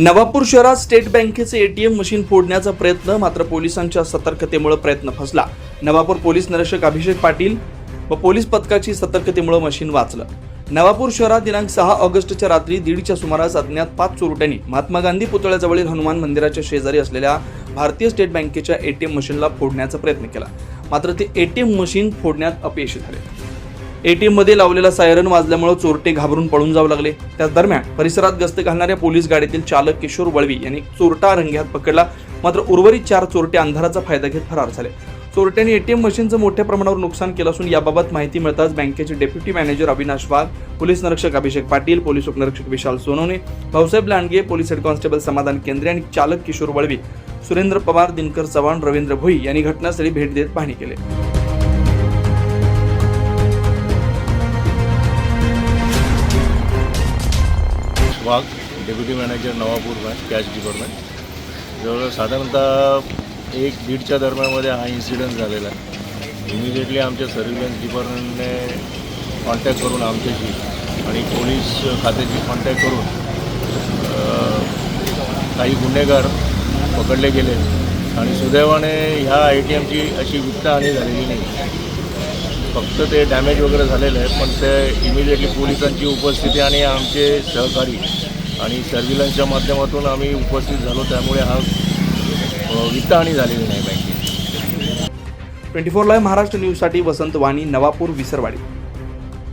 नवापूर शहरात स्टेट बँकेचे ATM machine फोडण्याचा प्रयत्न मात्र पोलिसांच्या सतर्कतेमुळे प्रयत्न फसला. नवापूर पोलीस निरीक्षक अभिषेक पाटील व पोलीस पथकाची सतर्कतेमुळे मशीन वाचलं. नवापूर शहरात दिनांक सहा ऑगस्टच्या रात्री दीडच्या सुमारास अज्ञात पाच चोरट्यांनी महात्मा गांधी पुतळ्याजवळील हनुमान मंदिराच्या शेजारी असलेल्या भारतीय स्टेट बँकेच्या एटीएम मशीनला फोडण्याचा प्रयत्न केला. मात्र ते एटीएम मशीन फोडण्यात अपयशी झाले एटीएममध्ये लावलेला सायरन वाजल्यामुळे चोरटे घाबरून पळून जाऊ लागले. त्याच दरम्यान परिसरात गस्त घालणाऱ्या पोलीस गाडीतील चालक किशोर वळवी यांनी चोरटा रंग्यात पकडला. मात्र उर्वरित चार चोरटे अंधाराचा फायदा घेत फरार झाले. चोरट्यांनी एटीएम मशीनचं मोठ्या प्रमाणावर नुकसान केलं असून याबाबत माहिती मिळताच बँकेचे deputy manager Avinash Wagh police निरीक्षक अभिषेक पाटील पोलीस उपनिरीक्षक Vishal Sonawane Bhausaheb Landge police head constable Samadhan Kendre आणि चालक किशोर वळवी सुरेंद्र पवार दिनकर चव्हाण रवींद्र भोई यांनी घटनास्थळी भेट देत पाहणी केली. Wagh deputy manager Navapur bank cash department जवळ साधारणतः एक दीडच्या दरम्यानमध्ये हा इन्सिडंट झालेला आहे. इमिजिएटली आमच्या सर्व्हिलन्स डिपार्टमेंटने कॉन्टॅक्ट करून आमच्याशी आणि पोलीस खात्याशी कॉन्टॅक्ट करून काही गुन्हेगार पकडले गेले. आणि सुदैवाने ह्या ए टी एमची अशी वित्तहानी झालेली नाही. फक्त ते डॅमेज वगैरे झालेलं आहे पण ते इमिजिएटली पोलिसांची उपस्थिती आणि आमचे सहकारी आणि सर्व्हिलन्सच्या माध्यमातून आम्ही उपस्थित झालो. त्यामुळे हा वित्तहानी झालेली नाही बँकेत ट्वेंटी फोर लाईव्ह महाराष्ट्र न्यूजसाठी वसंत वाणी नवापूर विसरवाडी.